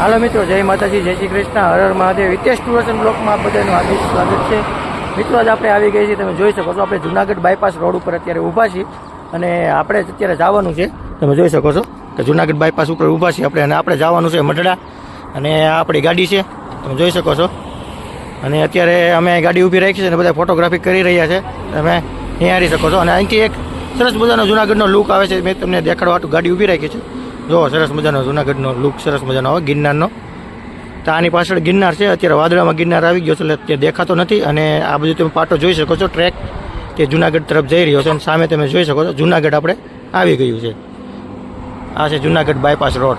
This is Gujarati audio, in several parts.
હાલો મિત્રો, જય માતાજી, જય શ્રી કૃષ્ણ. હર મહાદેવ. હિતેશ ટુર્સ બ્લોકમાં બધાનું હાર્દિક સ્વાગત છે. મિત્રો, આજ આપણે આવી ગઈ છીએ, તમે જોઈ શકો છો, આપણે જુનાગઢ બાયપાસ રોડ ઉપર અત્યારે ઊભા છીએ અને આપણે અત્યારે જવાનું છે. તમે જોઈ શકો છો કે જુનાગઢ બાયપાસ ઉપર ઊભા છીએ આપણે અને આપણે જવાનું છે મઢડા અને આપણી ગાડી છે. તમે જોઈ શકો છો. અને અત્યારે અમે ગાડી ઊભી રાખી છે અને બધા ફોટોગ્રાફી કરી રહ્યા છે. તમે નિહાળી શકો છો. અને અહીંથી એક સરસ મજાનો જુનાગઢનો લુક આવે છે. મેં તમને દેખાડવા ગાડી ઊભી રાખી છે. જો, સરસ મજાનો જુનાગઢનો લુક સરસ મજાનો આવે ગિરનારનો. તો આની પાછળ ગિરનાર છે, અત્યારે વાદળામાં ગિરનાર આવી ગયો છે, એટલે અત્યારે દેખાતો નથી. અને આ બધું તમે પાટો જોઈ શકો છો ટ્રેક કે જુનાગઢ તરફ જઈ રહ્યો છે, અને સામે તમે જોઈ શકો છો, જુનાગઢ આપણે આવી ગયું છે. આ છે જુનાગઢ બાયપાસ રોડ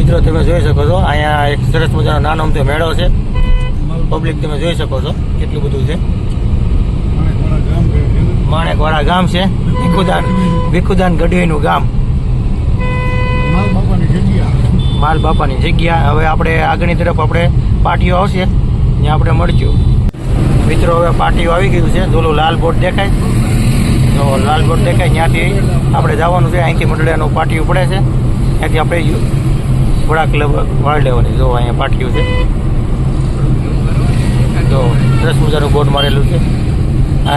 મિત્રો તમે જોઈ શકો છો. અહીંયા એક સરસ મજાનો નાનો અમથો મેળો છે. પબ્લિક તમે જોઈ શકો છો કેટલું બધું છે. માણેકવાળા ગામ છે. ભીખુદાન ભીખુદાન ગઢવીનું ગામ. માલ બાપાની જગ્યા. હવે આપણે આગળની તરફ આપણે પાટીઓ આવશે. ત્યાં આપણે મળશું. મિત્રો, હવે પાટીઓ આવી ગયું છે. જોલું લાલ બોર્ડ દેખાય. તો લાલ બોર્ડ દેખાય ત્યાંથી આપણે જવાનું છે. અહીંથી મંડળિયાનું પાટિયું પડે છે. ત્યાંથી આપણે ઘોડા ક્લબ વાળ લેવાની, જો અહીંયા પાટિયું છે. તો સરસ મજાનું બોર્ડ મારેલું છે. આ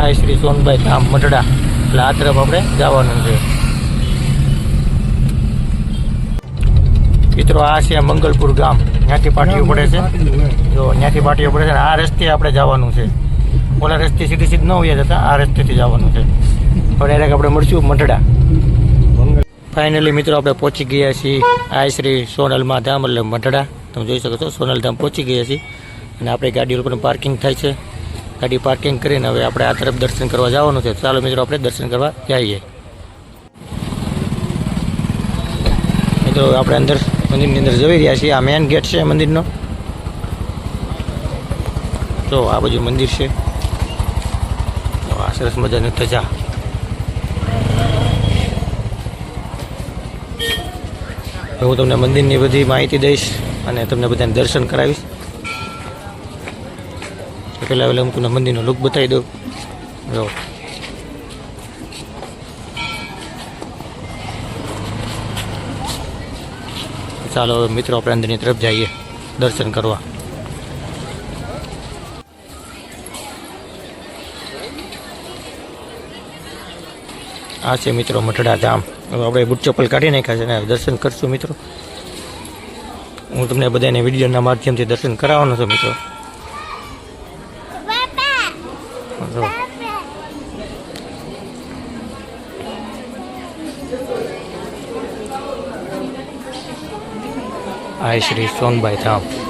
આ શ્રી સોનભાઈ ધામ, મઢડા. એટલે આ આપણે જવાનું છે. મિત્રો, આ છે મંગલપુર ગામ. ત્યાંથી પાટીઓ પડે છે. જો, ત્યાંથી પાટીઓ પડે છે આ રસ્તે આપણે જવાનું છે. ઓલા રસ્તે સીધી સીધી ન હોઈએ જતા, આ રસ્તેથી જવાનું છે. પણ ડાયરેક્ટ આપણે મળશું, મઢડા. ફાઇનલી મિત્રો, આપણે પહોંચી ગયા છીએ આ શ્રી સોનલમાં ધામ એટલે મઢડા. તમે જોઈ શકો છો સોનલ ધામ પહોંચી ગયા છીએ. અને આપણી ગાડી ઉપર પાર્કિંગ થાય છે. ગાડી પાર્કિંગ કરીને હવે આપણે આ તરફ દર્શન કરવા જવાનું છે. ચાલો મિત્રો, આપણે દર્શન કરવા જઈએ. મિત્રો, આપણે અંદર મંદિરની અંદર જઈ રહ્યા છીએ. આ મેન ગેટ છે મંદિરનો. તો આ બાજુ મંદિર છે. આ સરસ મજાની ધજા તો હું તમને મંદિરની બધી માહિતી દઈશ અને તમને બધાને દર્શન કરાવીશ. પહેલાં પહેલાં હું તમને મંદિરનો લુક બતાવી દઉં. જો. ચાલો મિત્રો આપણે તરફ જઈએ દર્શન કરવા. આ છે મિત્રો મઠડા ધામ. હવે આપણે બુટ ચપ્પલ કાઢી નાખ્યા છે અને દર્શન કરશું મિત્રો. હું તમને બધાને વિડીયોના માધ્યમથી દર્શન કરાવવાનો છું મિત્રો. આ શ્રી સોનભાઈ ધામ.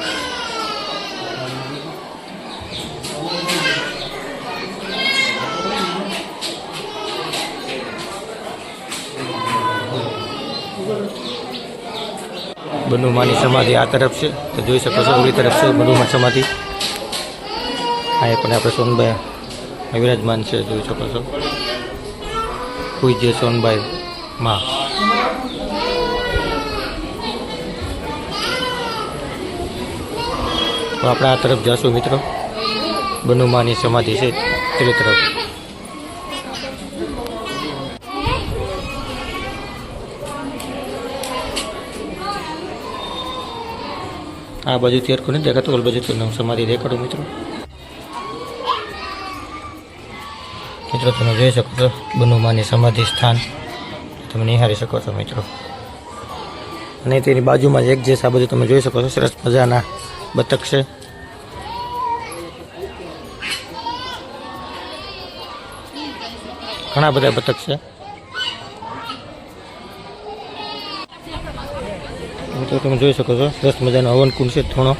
બનુમાની સમાધિ આ તરફ છે. તો જોઈ શકો છો ઓલી તરફ છે બનુમા સમાધિ. આ પણ આપણે સોનભાઈ વિરાજમાન છે, જોઈ શકો છો. પૂજ્ય સોનભાઈ માં. તો આપણે આ તરફ જશું મિત્રો. બનુમાની સમાધિ છે પેલી તરફ. આ બાજુ તૈયાર કરીને દેખાતો ઓલ બાજુ તૈયાર સમારી રેકડું મિત્રો. મિત્રો, તમે જોઈ શકો છો, બનુમાની સમાધિ સ્થાન. તમે નિહાળી શકો છો, મિત્રો. અને તેની બાજુમાં એક જે આ બધું તમે જોઈ શકો છો, સરસ મજાના બતક છે. ઘણા બધા બતક છે. મિત્રો, તમે જોઈ શકો છો સરસ મજાનો હવનકુંડ છે, થોણો.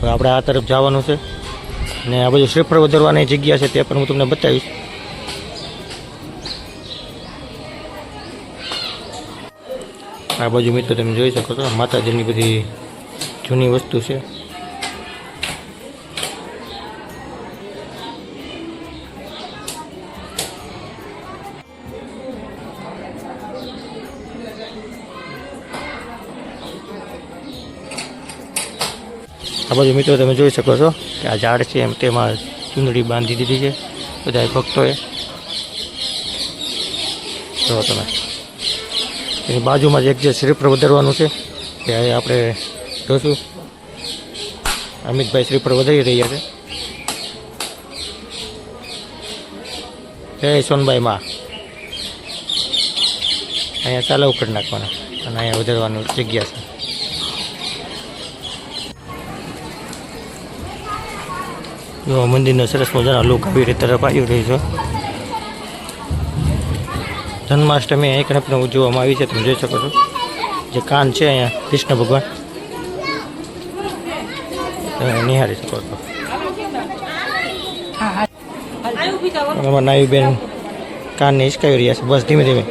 હવે આપણે આ તરફ જવાનું છે. અને આ બધું શ્રીફળ વધારવાની જગ્યા છે, તે પણ હું તમને બતાવીશ. આ બાજુ મિત્રો, તમે જોઈ શકો છો, માતાજીની બધી જૂની વસ્તુ છે. આ બાજુ મિત્રો તમે જોઈ શકો છો કે આ ઝાડ છે, એમ તેમાં ચૂંદડી બાંધી દીધી છે બધા ભક્તોએ. જો તમે. એની બાજુમાં જ એક જે શ્રીફળ વધારવાનું છે તે આપણે જોશું. અમિતભાઈ શ્રીફળ વધારી રહ્યા છે. જય સોનભાઈ માં. અહીંયા ચાલુ કરી નાખવાના અને અહીંયા વધારવાની જગ્યા છે. જો મંદિરનો સરસ મજાનો લુક આવી રીતે તરફ આવી રહ્યો છે. જન્માષ્ટમી અહીં કણે પણ ઉજવવામાં આવી છે, તમે જોઈ શકો છો. જે કાન છે અહીંયા, કૃષ્ણ ભગવાન. તમે નિહાળી શકો છો. એમાં નાયુબેન કાનને હિસકાવી રહ્યા છે, બસ ધીમે ધીમે.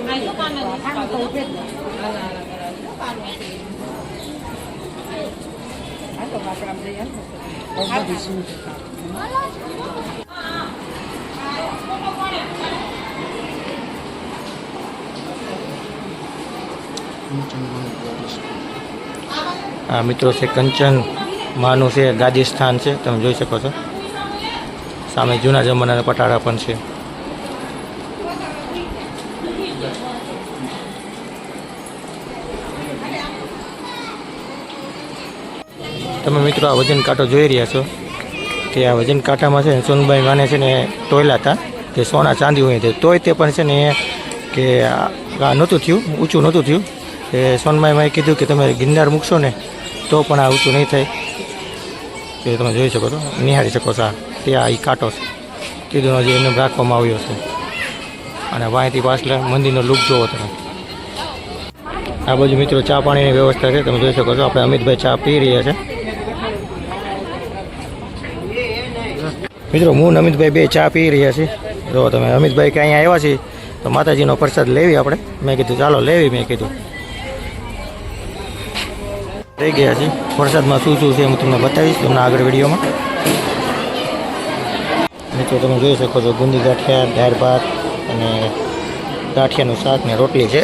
આ મિત્રો છે કંચન માનું છે ગાદી સ્થાન છે. તમે જોઈ શકો છો. સામે જૂના જમાનાના પટાળા પણ છે. તમે મિત્રો આ વજન કાંટો જોઈ રહ્યા છો કે આ વજન કાંટામાં છે ને સોનભાઈ માને છે ને ટોયલા હતા. કે સોના ચાંદી હોય તે. તોય તે પણ છે ને કે આ નહોતું થયું, ઊંચું નહોતું થયું. કે સોનભાઈ માએ કીધું કે તમે ગિરનાર મૂકશો ને, તો પણ આ ઊંચું નહીં થાય. એ તમે જોઈ શકો છો, નિહાળી શકો છો આ. તે આ ઈ કાંટો છે. કીધું હજી એને રાખવામાં આવ્યો છે. અને વાંયથી પાછળ મંદિરનો લુક જોવો તમે. આ બાજુ મિત્રો ચા પાણીની વ્યવસ્થા છે, તમે જોઈ શકો છો, આપણે અમિતભાઈ ચા પી રહ્યા છે. મિત્રો, હું અમિતભાઈ બે ચા પી રહ્યા છીએ. જો તમે અમિતભાઈ કે અહીંયા આવ્યા છીએ, તો માતાજીનો પ્રસાદ લેવી આપણે. મેં કીધું, ચાલો લેવી, મેં કીધું. થઈ ગયા છે. વરસાદમાં શું શું છે હું તમને બતાવીશ તમને આગળ વિડીયોમાં. મિત્રો, તમે જોઈ શકો છો ગુંદી ગાંઠિયા, દાળ ભાત અને ગાંઠિયાનું શાક ને રોટલી છે.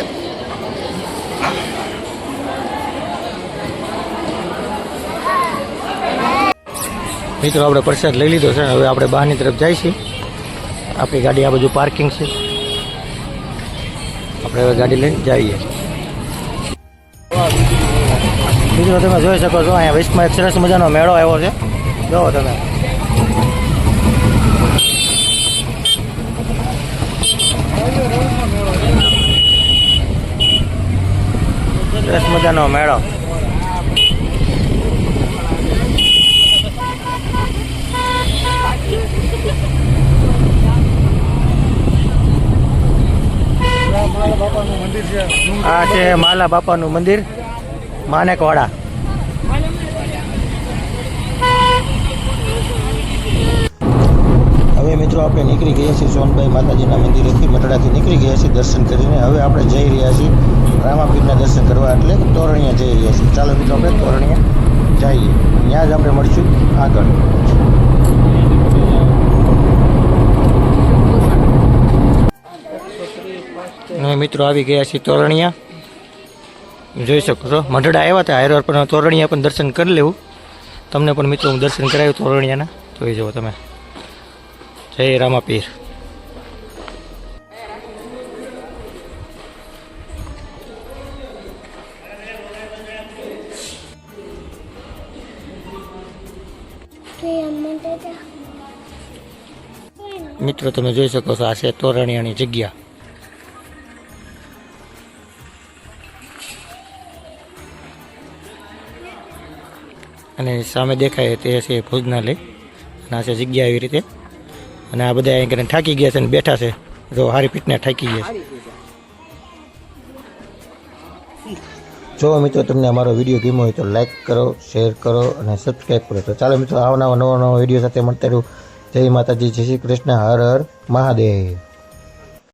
મિત્રો, આપણે પ્રસાદ લઈ લીધો છે. હવે આપણે બહારની તરફ છીએ. આપણી ગાડી આ બાજુ પાર્કિંગ છે. આપણે હવે ગાડી લઈને જઈએ. મિત્રો તમે જોઈ શકો છો, અહીંયા વિશ્વમાં એક સરસ મજાનો મેળો આવ્યો છે. જોવો તમે. સરસ મજાનો મેળો. આ છે માલા બાપાનું મંદિર. માનેકવાડા હવે મિત્રો આપણે નીકળી ગયા છીએ સોનભાઈ માતાજીના મંદિરેથી મટડાથી નીકળી ગયા છીએ દર્શન કરીને. હવે આપણે જઈ રહ્યા છીએ રામાપીરના દર્શન કરવા એટલે તોરણિયા જઈ રહ્યા છીએ. ચાલો મિત્રો આપણે તોરણિયા જઈએ. ત્યાં જ આપણે મળીશું આગળ. અને મિત્રો આવી ગયા છીએ તોરણિયા. જોઈ શકો છો. મંડળા આવ્યા હતા હાઈરોડ પર તોરણિયા પણ દર્શન કરી લેવું. તમને પણ મિત્રો હું દર્શન કરાવ્યું તોરણિયાના. જોઈ જુઓ તમે. જય રામાપીર. મિત્રો, તમે જોઈ શકો છો, આ છે તોરણિયાની જગ્યા. અને સામે દેખાય તે છે ભોજનાલય. અને આ છે જગ્યા એવી રીતે. અને આ બધા અહીં કરીને થાકી ગયા છે અને બેઠા છે. જો હારી પીટને થાકી ગયા છે. જો મિત્રો તમને અમારો વીડિયો ગમ્યો હોય તો લાઈક કરો શેર કરો અને સબસ્ક્રાઈબ કરો. તો ચાલો મિત્રો આવનારા નવા નવા વીડિયો સાથે મળતા રહ્યું જય માતાજી, જય શ્રી કૃષ્ણ, હર હર મહાદેવ.